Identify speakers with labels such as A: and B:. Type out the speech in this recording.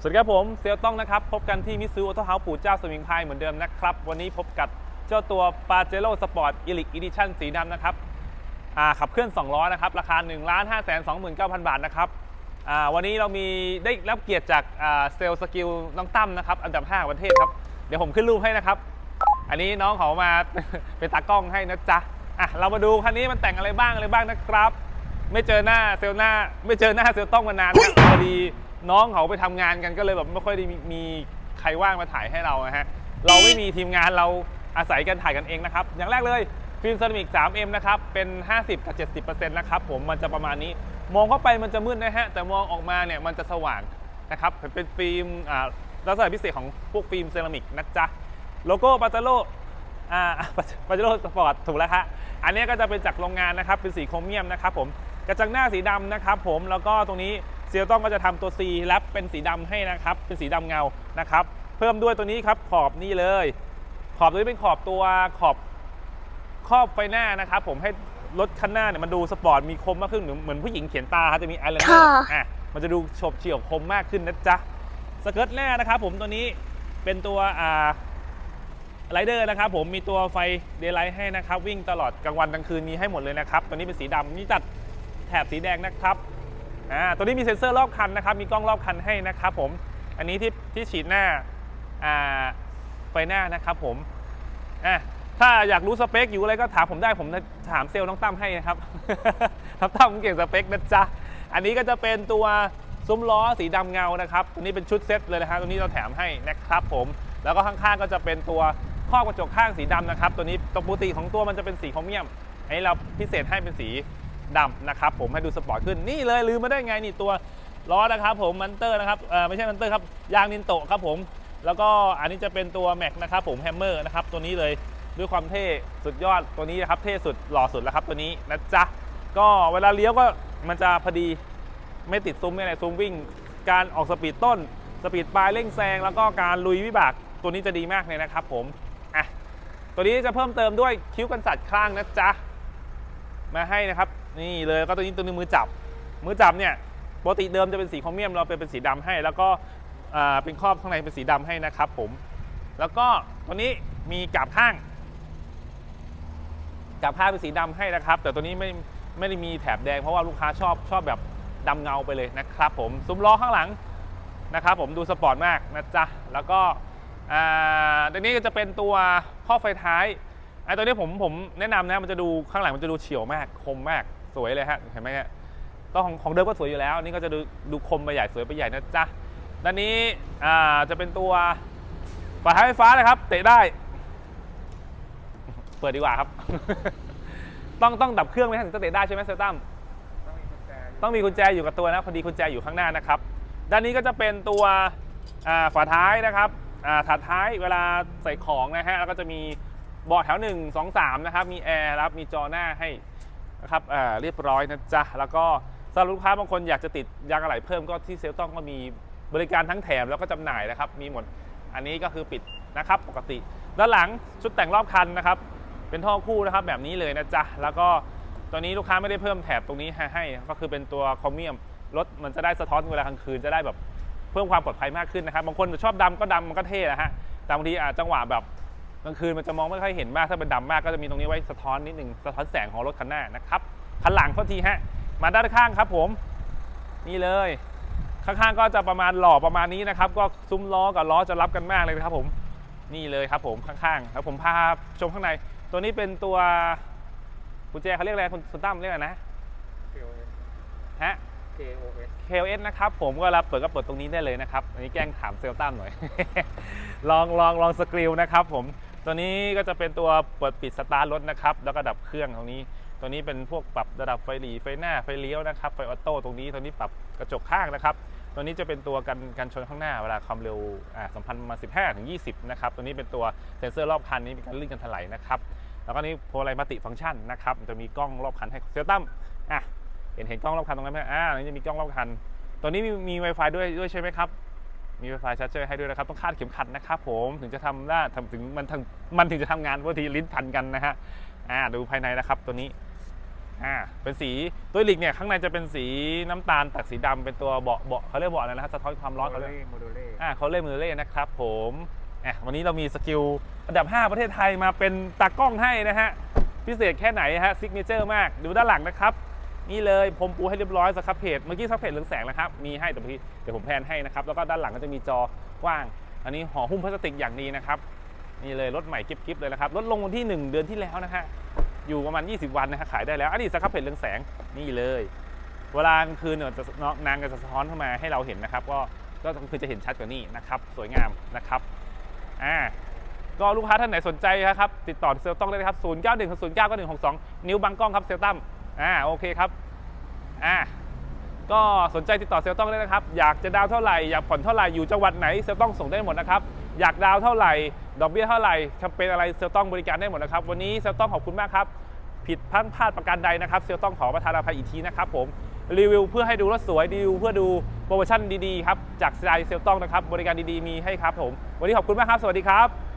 A: สวัสดีครับผมเซลต้องนะครับ พบกันที่มิซูออโต้เฮาส์ปู่เจ้าสมิงพายเหมือนเดิมนะครับ วันนี้พบกับเจ้าตัว p a j e r o Sport e l i t Edition สีดำนะครับขับเคลื่อน 2 ล้อนะครับ ราคา 1 5 2 9 0 0 0 บาทนะครับวันนี้เรามีได้รับเกียรติจากเซลสกิลน้องตั้มนะครับ อันดับ 5 ประเทศครับ เดี๋ยวผมขึ้นรูปให้นะครับ อันนี้น้องเขามาเป็นตากล้องให้นะจ๊ะอะเรามาดูคันนี้มันแต่งอะไรบ้างอะไรบ้างนะครับ ไม่เจอหน้าเซลหน้าไม่เจอหน้าเซลต้องมานานพอดี น้องเขาไปทำงานกันก็เลยแบบไม่ค่อยได้มีใครว่างมาถ่ายให้เรานะฮะ เราไม่มีทีมงานเราอาศัยกันถ่ายกันเองนะครับ อย่างแรกเลยฟิล์มเซรามิก 3M นะครับ เป็น 50กับ70%นะครับผมมันจะประมาณนี้ มองเข้าไปมันจะมืดนะฮะ แต่มองออกมาเนี่ยมันจะสว่างนะครับ เป็นฟิล์มอ่าลักษณะพิเศษของพวกฟิล์มเซรามิกนะจ๊ะ โลโก้ปาเจโร่อ่าปาเจโร่สปอร์ตถูกแล้วครับอันนี้ก็จะเป็นจากโรงงานนะครับ เป็นสีโครเมียมนะครับผม กระจังหน้าสีดำนะครับผม แล้วก็ตรงนี้ เซียต้องก็จะทำตัว C แรปเป็นสีดำให้นะครับ เป็นสีดำเงานะครับ เพิ่มด้วยตัวนี้ครับขอบนี่เลย ขอบตัวนี้เป็นขอบตัวขอบครอบไฟหน้านะครับ ผมให้รถคันหน้าเนี่ยมันดูสปอร์ตมีคมมากขึ้นเหมือนเหมือนผู้หญิงเขียนตาครับจะมีไอแลนเนอ
B: ค่ะ
A: ร์อะมันจะดูโฉบเฉี่ยวคมมากขึ้นนะจ๊ะสเกิร์ตหน้านะครับ ผมตัวนี้เป็นตัวอ่าไรเดอร์นะครับผมมีตัวไฟเดย์ไลท์ให้นะครับ วิ่งตลอดกลางวันกลางคืนมีให้หมดเลยนะครับ ตัวนี้เป็นสีดำนี่จัดแถบสีแดงนะครับ อ่าตัวนี้มีเซ็นเซอร์รอบคันนะครับ มีกล้องรอบคันให้นะครับผม อันนี้ที่ที่ฉีดหน้าอ่าไฟหน้านะครับผมอะถ้าอยากรู้สเปคอยู่อะไรก็ถามผมได้ผมถามเซลล์น้องตั้มให้นะครับทับตั้มเก่งสเปคนะจ๊ะ อันนี้ก็จะเป็นตัวซุ้มล้อสีดำเงานะครับ ตัวนี้เป็นชุดเซ็ตเลยนะฮะตัวนี้เราแถมให้นะครับผม แล้วก็ข้างๆก็จะเป็นตัวครอบกระจกข้างสีดำนะครับ ตัวนี้ตัวปกติของตัวมันจะเป็นสีโครเมียม อันนี้เราพิเศษให้เป็นสี ดำนะครับผมให้ดูสปอร์ตขึ้นนี่เลยลืมไม่ได้ไงนี่ตัวล้อนะครับผมมันเตอร์นะครับเออไม่ใช่มันเตอร์ครับยางนินโตะครับผมแล้วก็อันนี้จะเป็นตัวแม็กนะครับผมแฮมเมอร์นะครับตัวนี้เลยด้วยความเท่สุดยอดตัวนี้นะครับเท่สุดหล่อสุดแล้วครับตัวนี้นะจ๊ะก็เวลาเลี้ยวก็มันจะพอดีไม่ติดซุ้มไม่อะไรซุ้มวิ่ง การออกสปีดต้นสปีดปลายเร่งแซงแล้วก็การลุยวิบากตัวนี้จะดีมากเลยนะครับผมอะตัวนี้จะเพิ่มเติมด้วยคิ้วกันสัตว์ข้างนะจ๊ะ มาให้นะครับ นี่เลยก็ตัวนี้ตัวนี้มือจับ มือจับเนี่ยปกติเดิมจะเป็นสีโครเมียมเราเป็นเป็นสีดำให้ แล้วก็เป็นครอบข้างในเป็นสีดำให้นะครับผม แล้วก็ตัวนี้มีกาบข้างกาบข้างเป็นสีดำให้นะครับ แต่ตัวนี้ไม่ไม่ได้มีแถบแดงเพราะว่าลูกค้าชอบชอบแบบดำเงาไปเลยนะครับผมซุ้มล้อข้างหลังนะครับผมดูสปอร์ตมากนะจ๊ะ แล้วก็อ่าตัวนี้ก็จะเป็นตัวข้อไฟท้าย ไอ้ตัวนี้ผมผมแนะนำนะมันจะดูข้างหลังมันจะดูเฉียวมากคมมากสวยเลยฮะเห็นไหมฮะก็ของของเดิมก็สวยอยู่แล้วอันนี่ก็จะดูดูคมไปใหญ่สวยไปใหญ่นะจ๊ะด้านนี้อ่าจะเป็นตัวฝาท้ายไฟฟ้านะครับ เตะได้ เปิดดีกว่าครับ ต้องต้องดับเครื่องไหมถึงจะเตะได้ใช่ไหมเซลตัมต้องมีกุญแจอยู่กับตัวนะพอดีกุญแจอยู่ข้างหน้านะครับ ด้านนี้ก็จะเป็นตัวอ่าฝาท้ายนะครับอ่าถาดท้ายเวลาใส่ของนะฮะแล้วก็จะมี เบาะแถว 1 2 3 นะครับ มีแอร์รับมีจอหน้าให้นะครับเรียบร้อยนะจ๊ะ แล้วก็สำหรับลูกค้าบางคนอยากจะติดยางอะไหล่เพิ่มก็ที่เซลต้องก็มีบริการทั้งแถมแล้วก็จำหน่ายนะครับ มีหมดอันนี้ก็คือปิดนะครับปกติ ด้านหลังชุดแต่งรอบคันนะครับ เป็นท่อคู่นะครับแบบนี้เลยนะจ๊ะ แล้วก็ตัวนี้ลูกค้าไม่ได้เพิ่มแถบตรงนี้ให้ให้ก็คือเป็นตัวคอมเมียมรถมันจะได้สะท้อนเวลากลางคืนจะได้แบบเพิ่มความปลอดภัยมากขึ้นนะครับบางคนชอบดำก็ดำมันก็เท่นะฮะแต่บางทีอาจจังหวะแบบ กลางคืนมันจะมองไม่ค่อยเห็นมากถ้าเป็นดำมากก็จะมีตรงนี้ไว้สะท้อนนิดนึงสะท้อนแสงของรถคันหน้านะครับคันหลังก็ทีฮะมาด้านข้างครับผมนี่เลยข้างๆก็จะประมาณหล่อประมาณนี้นะครับ ก็ซุ้มล้อกับล้อจะรับกันมากเลยนะครับผมนี่เลยครับผมข้างๆแล้วผมพาชมข้างใน ตัวนี้เป็นตัวกุญแจเขาเรียกอะไรคุณคุณตั้มเรียกอะไรนะ
C: KOS
A: ฮะ
C: KOS
A: KOS นะครับผมก็รับเปิดก็เปิดตรงนี้ได้เลยนะครับ อันนี้แกล้งถามเซลตั้มหน่อย ลองลองลองสกรีวนะครับผม ตัวนี้ก็จะเป็นตัวเปิดปิดสตาร์ทรถนะครับ แล้วก็ดับเครื่องตรงนี้ ตัวนี้เป็นพวกปรับระดับไฟหลีไฟหน้าไฟเลี้ยวนะครับ ไฟออโต้ตรงนี้ตัวนี้ปรับกระจกข้างนะครับ ตัวนี้จะเป็นตัวกันกันชนข้างหน้าเวลาความเร็วอ่าสัมพันธ์มา15ถึง20 นะครับ ตัวนี้เป็นตัวเซ็นเซอร์รอบคันนี้มีการลื่นกันถลายนะครับ แล้วก็นี่โพลไลมัติฟังก์ชันนะครับ จะมีกล้องรอบคันให้เซลตัมอะเห็นเห็นกล้องรอบคันตรงนั้นไหมอ่านี่จะมีกล้องรอบคัน ตัวนี้มีมี Wi-Fi ด้วยด้วยใช่ไหมครับ มี Wi-Fi ชาร์จเจอร์ให้ด้วยนะครับ ต้องคาดเข็มขัดนะครับผมถึงจะทำได้ทำถึงมันถึงมันถึงจะทำงานบางทีลิ้นพันกันนะฮะอ่าดูภายในนะครับตัวนี้อ่าเป็นสีตัวลิกเนี่ยข้างในจะเป็นสีน้ำตาลตัดสีดำเป็นตัวเบาะเบาะเขาเรียกเบาะอะไรนะครับสะท้อนความร้อนเขาเรียก
C: โมดูเล่
A: อ่าเขาเล่นมือเล่นนะครับผมอะวันนี้เรามีสกิลอันดับ 5 ประเทศไทยมาเป็นตากล้องให้นะฮะพิเศษแค่ไหนฮะซิกเนเจอร์มากดูด้านหลังนะครับ นี่เลยผมปูให้เรียบร้อยสครับเพจเมื่อกี้สครับเพจเรืองแสงนะครับมีให้แต่เมื่อกี้เดี๋ยวผมแพนให้นะครับแล้วก็ด้านหลังก็จะมีจอกว้าง อันนี้ห่อหุ้มพลาสติกอย่างดีนะครับนี่เลยรถใหม่กิ๊บๆเลยนะครับลดลงวันที่ 1 เดือนที่แล้วนะฮะอยู่ประมาณ 20 วันนะฮะขายได้แล้วอันนี้สครับเพจเรืองแสงนี่เลย เวลากลางคืนเนี่ยจะนางก็จะสะท้อนเข้ามาให้เราเห็นนะครับ ก็ก็คือจะเห็นชัดกว่านี้นะครับสวยงามนะครับอ่าก็ลูกค้าท่านไหนสนใจนะครับ ติดต่อเซลต้องได้ครับ 0 9 1 0 9 9 1 6 2 นิ้วบังกล้องครับเซลตั้ม อ่าโอเคครับอ่าก็สนใจติดต่อเซลต้องได้นะครับ อยากจะดาวเท่าไหร่อยากผ่อนเท่าไหร่อยู่จังหวัดไหนเซลต้องส่งได้หมดนะครับ อยากดาวเท่าไหร่ดอกเบี้ยเท่าไหร่แคมเปญอะไรเซลต้องบริการได้หมดนะครับ วันนี้เซลต้องขอบคุณมากครับ ผิดพลั้งพลาดประการใดนะครับเซลต้องขอประทานอภัยอีกทีนะครับผมรีวิวเพื่อให้ดูรถสวยรีวิวเพื่อดูโปรโมชั่นดีๆครับจากสไตล์เซลต้องนะครับบริการดีๆมีให้ครับผม วันนี้ขอบคุณมากครับ สวัสดีครับ